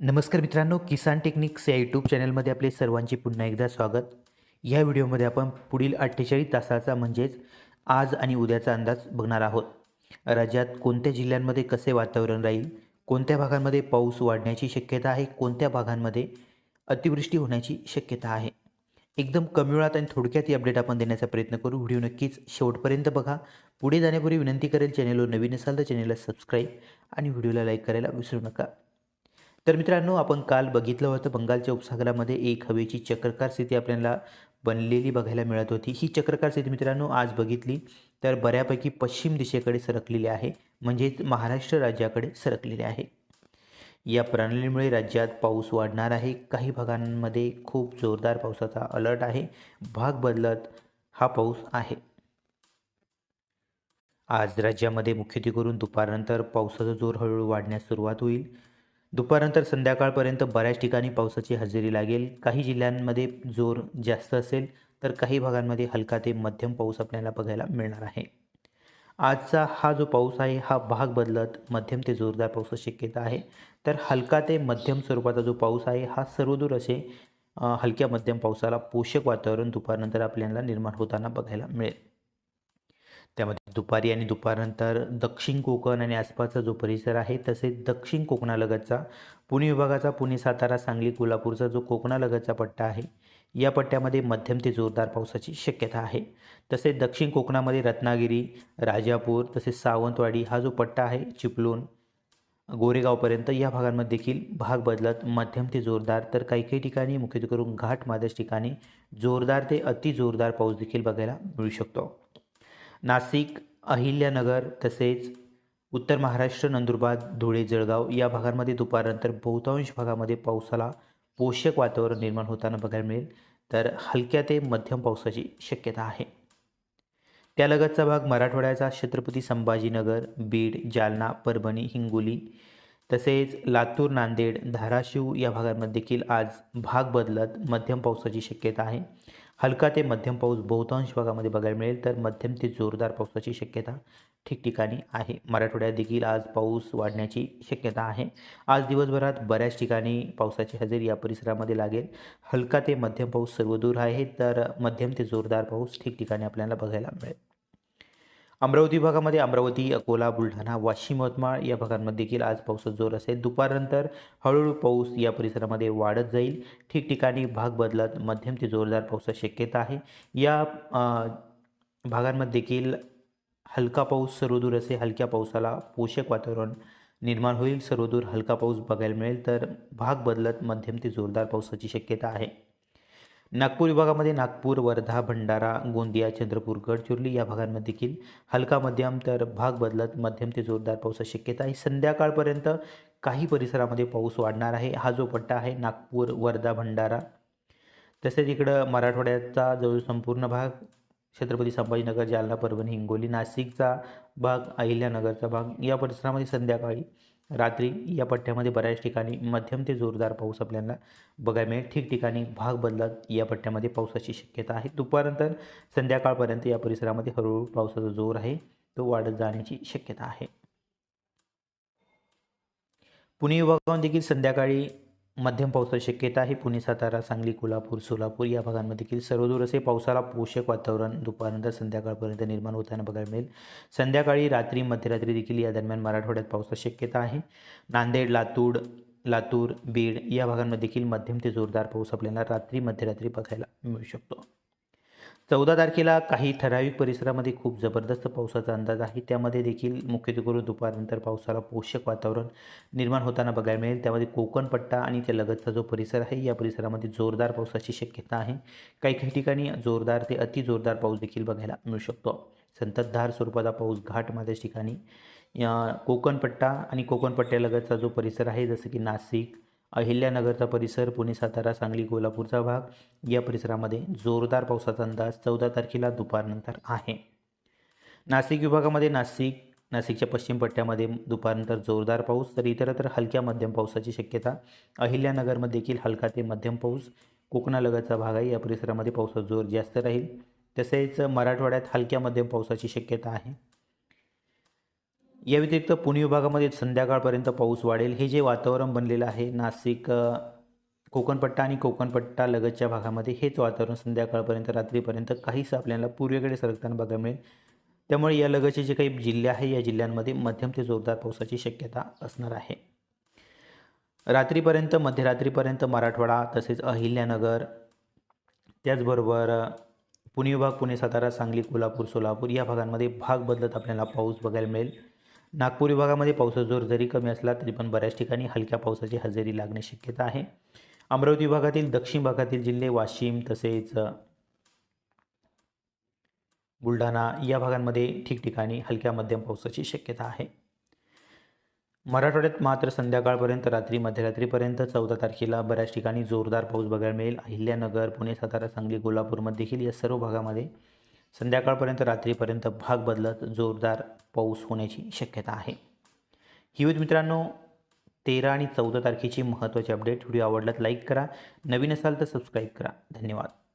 नमस्कार मित्रांनो किसान टेक्निक्स या यूट्यूब चॅनलमध्ये आपले सर्वांचे पुन्हा एकदा स्वागत. या व्हिडिओमध्ये आपण पुढील अठ्ठेचाळीस तासाचा म्हणजेच आज आणि उद्याचा अंदाज बघणार आहोत. राज्यात कोणत्या जिल्ह्यांमध्ये कसे वातावरण राहील? कोणत्या भागांमध्ये पाऊस वाढण्याची शक्यता आहे? कोणत्या भागांमध्ये अतिवृष्टी होण्याची शक्यता आहे? एकदम कमी वेळात आणि थोडक्यात ही अपडेट आपण देण्याचा प्रयत्न करू. व्हिडिओ नक्कीच शेवटपर्यंत बघा. पुढे जाण्यापूर्वी विनंती करेल चॅनेलवर नवीन असाल तर चॅनेलला सबस्क्राईब आणि व्हिडिओला लाईक करायला विसरू नका. तर मित्रांनो आपण काल बघितलं होतं बंगालच्या उपसागरामध्ये एक हवेची चक्रकार स्थिती आपल्याला बनलेली बघायला मिळत होती. ही चक्रकार स्थिती मित्रांनो आज बघितली तर बऱ्यापैकी पश्चिम दिशेकडे सरकलेली आहे म्हणजेच महाराष्ट्र राज्याकडे सरकलेली आहे. या प्रणालीमुळे राज्यात पाऊस वाढणार आहे. काही भागांमध्ये खूप जोरदार पावसाचा अलर्ट आहे. भाग बदलत हा पाऊस आहे. आज राज्यामध्ये मुख्यत्वे करून दुपारनंतर पावसाचा जोर हळूहळू वाढण्यास सुरुवात होईल. दुपारनंतर संध्याकाळपर्यंत बऱ्याच ठिकाणी पावसाची हजेरी लागेल. काही जिल्ह्यांमध्ये जोर जास्त असेल तर काही भागांमध्ये हलका ते मध्यम पाऊस आपल्याला बघायला मिळणार आहे. आजचा हा जो पाऊस आहे हा भाग बदलत मध्यम ते जोरदार पावसाची शक्यता आहे. तर हलका ते मध्यम स्वरूपाचा जो पाऊस आहे हा सर्वदूर असे हलक्या मध्यम पावसाला पोषक वातावरण दुपारनंतर आपल्याला निर्माण होताना बघायला मिळेल. त्यामध्ये दुपारी आणि दुपारनंतर दक्षिण कोकण आणि आसपासचा जो परिसर आहे तसेच दक्षिण कोकणालगतचा पुणे विभागाचा पुणे सातारा सांगली कोल्हापूरचा जो कोकणालगतचा पट्टा आहे या पट्ट्यामध्ये मध्यम ते जोरदार पावसाची शक्यता आहे. तसेच दक्षिण कोकणामध्ये रत्नागिरी राजापूर तसेच सावंतवाडी हा जो पट्टा आहे चिपळूण गोरेगावपर्यंत या भागांमध्ये देखील भाग बदलत मध्यम ते जोरदार तर काही काही ठिकाणी मुख्यत्वे करून घाट मादश ठिकाणी जोरदार ते अति जोरदार पाऊस देखील बघायला मिळू शकतो. नाशिक अहिल्यानगर तसेच उत्तर महाराष्ट्र नंदुरबार धुळे जळगाव या भागांमध्ये दुपारनंतर बहुतांश भागामध्ये पावसाला पोषक वातावरण निर्माण होताना बघायला मिळेल. तर हलक्या ते मध्यम पावसाची शक्यता आहे. त्यालगतचा भाग मराठवाड्याचा छत्रपती संभाजीनगर बीड जालना परभणी हिंगोली तसेच लातूर नांदेड धाराशिव या भागांमध्ये देखील आज भाग बदलत मध्यम पावसाची शक्यता आहे. हलका ते मध्यम पाऊस बहुतांश भागामध्ये बघायला मिळेल तर मध्यम ते जोरदार पावसाची शक्यता ठिकठिकाणी आहे. मराठवाड्यात देखील आज पाऊस वाढण्याची शक्यता आहे. आज दिवसभरात बऱ्याच ठिकाणी पावसाची हजेरी या परिसरामध्ये लागेल. हलका ते मध्यम पाऊस सर्वदूर आहे तर मध्यम ते जोरदार पाऊस ठिकठिकाणी आपल्याला बघायला मिळेल. अमरावती भागामध्ये अमरावती अकोला बुलढाणा वाशिम यवतमाळ या भागांमध्ये देखील आज पावसाचा जोर असेल. दुपारनंतर हळूहळू पाऊस या परिसरामध्ये वाढत जाईल. ठिकठिकाणी भाग बदलत मध्यम ते जोरदार पावसाची शक्यता आहे. या भागांमध्ये देखील हलका पाऊस सर्वदूर असे हलक्या पावसाला पोषक वातावरण निर्माण होईल. सर्वदूर हलका पाऊस बघायला मिळेल. तर भाग बदलत मध्यम ते जोरदार पावसाची शक्यता आहे. नागपूर विभागामध्ये नागपूर वर्धा भंडारा गोंदिया चंद्रपूर गडचिरोली या भागांमध्ये देखील हलका मध्यम तर भाग बदलत मध्यम ते जोरदार पावसाची शक्यता आहे संध्याकाळपर्यंत काही परिसरामध्ये पाऊस वाढणार आहे. हा जो पट्टा आहे नागपूर वर्धा भंडारा तसेच इकडं मराठवाड्याचा जवळ संपूर्ण भाग छत्रपती संभाजीनगर जालना परभणी हिंगोली नाशिकचा भाग अहिल्यानगरचा भाग या परिसरामध्ये संध्याकाळी रात्री या पट्ट्यामध्ये बऱ्याच ठिकाणी मध्यम ते जोरदार पाऊस आपल्याला बघायला मिळेल. ठिकठिकाणी भाग बदलत या पट्ट्यामध्ये पावसाची शक्यता आहे. दुपारनंतर संध्याकाळपर्यंत या परिसरामध्ये हळूहळू पावसाचा जोर आहे. तो वाढत जाण्याची शक्यता आहे. पुणे विभागामध्ये देखील संध्याकाळी मध्यम पावसाची शक्यता आहे. पुणे सातारा सांगली कोल्हापूर सोलापूर या भागांमध्ये देखील सर्वदूर असे पावसाला पोषक वातावरण दुपारनंतर संध्याकाळपर्यंत निर्माण होताना बघायला मिळेल. संध्याकाळी रात्री मध्यरात्री देखील या दरम्यान मराठवाड्यात पावसाची शक्यता आहे. नांदेड लातूर लातूर बीड या भागांमध्ये देखील मध्यम ते जोरदार पाऊस आपल्याला रात्री मध्यरात्री बघायला मिळू शकतो. चौदा तारखेला काही ठराविक परिसरामध्ये खूप जबरदस्त पावसाचा अंदाज आहे. त्यामध्ये देखील मुख्यत्वे करून दुपारनंतर पावसाला पोषक वातावरण निर्माण होताना बघायला मिळेल. त्यामध्ये कोकण पट्टा आणि त्या लगतचा जो परिसर आहे या परिसरामध्ये जोरदार पावसाची शक्यता आहे. काही काही ठिकाणी जोरदार ते अति जोरदार पाऊस देखील बघायला मिळू शकतो. संततधार स्वरूपाचा पाऊस घाट माझ्याच ठिकाणी. या कोकणपट्टा आणि कोकणपट्ट्यालगतचा जो परिसर आहे जसं की नाशिक अहिल्यानगरचा परिसर पुणे सातारा सांगली कोल्हापूरचा भाग. या परिसरामध्ये जोरदार पावसाचा अंदाज चौदा तारखेला दुपारनंतर आहे. नाशिक विभागामध्ये नाशिक नाशिकच्या पश्चिम पट्ट्यामध्ये दुपारनंतर जोरदार पाऊस तर इतरत्र हलक्या मध्यम पावसाची शक्यता. अहिल्यानगरमध्ये देखील हलका ते मध्यम पाऊस. कोकणालगतचा भाग आहे या परिसरामध्ये पावसाचा जोर जास्त राहील. तसेच मराठवाड्यात हलक्या मध्यम पावसाची शक्यता आहे. या व्यतिरिक्त पुणे विभागामध्ये संध्याकाळपर्यंत पाऊस वाढेल. हे जे वातावरण बनलेलं आहे नाशिक कोकणपट्टा आणि कोकणपट्टा लगतच्या भागामध्ये हेच वातावरण संध्याकाळपर्यंत रात्रीपर्यंत काहीसं आपल्याला पूर्वेकडे सरकताना बघायला मिळेल. त्यामुळे या लगतचे जे काही जिल्हे आहे या जिल्ह्यांमध्ये मध्यम ते जोरदार पावसाची शक्यता असणार आहे. रात्रीपर्यंत मध्यरात्रीपर्यंत मराठवाडा तसेच अहिल्यानगर त्याचबरोबर पुणे विभाग पुणे सातारा सांगली कोल्हापूर सोलापूर या भागांमध्ये भाग बदलत आपल्याला पाऊस बघायला मिळेल. नागपूर विभागामध्ये पावसाचा जोर जरी कमी असला तरी पण बऱ्याच ठिकाणी हलक्या पावसाची हजेरी लागण्याची शक्यता आहे. अमरावती विभागातील दक्षिण भागातील जिल्हे वाशिम तसेच बुलढाणा या भागांमध्ये ठिकठिकाणी हलक्या मध्यम पावसाची शक्यता आहे. मराठवाड्यात मात्र संध्याकाळपर्यंत रात्री मध्यरात्रीपर्यंत चौदा तारखेला बऱ्याच ठिकाणी जोरदार पाऊस बघायला मिळेल. अहिल्यानगर पुणे सातारा सांगली कोल्हापूरमध्ये देखील या सर्व भागामध्ये संध्याकाळपर्यंत रात्रीपर्यंत भाग बदलत जोरदार पाऊस होण्याची शक्यता आहे. ही मित्रांनो तेरा आणि चौदा तारखेची महत्त्वाची अपडेट. व्हिडिओ आवडलात लाईक करा. नवीन असाल तर सबस्क्राईब करा. धन्यवाद.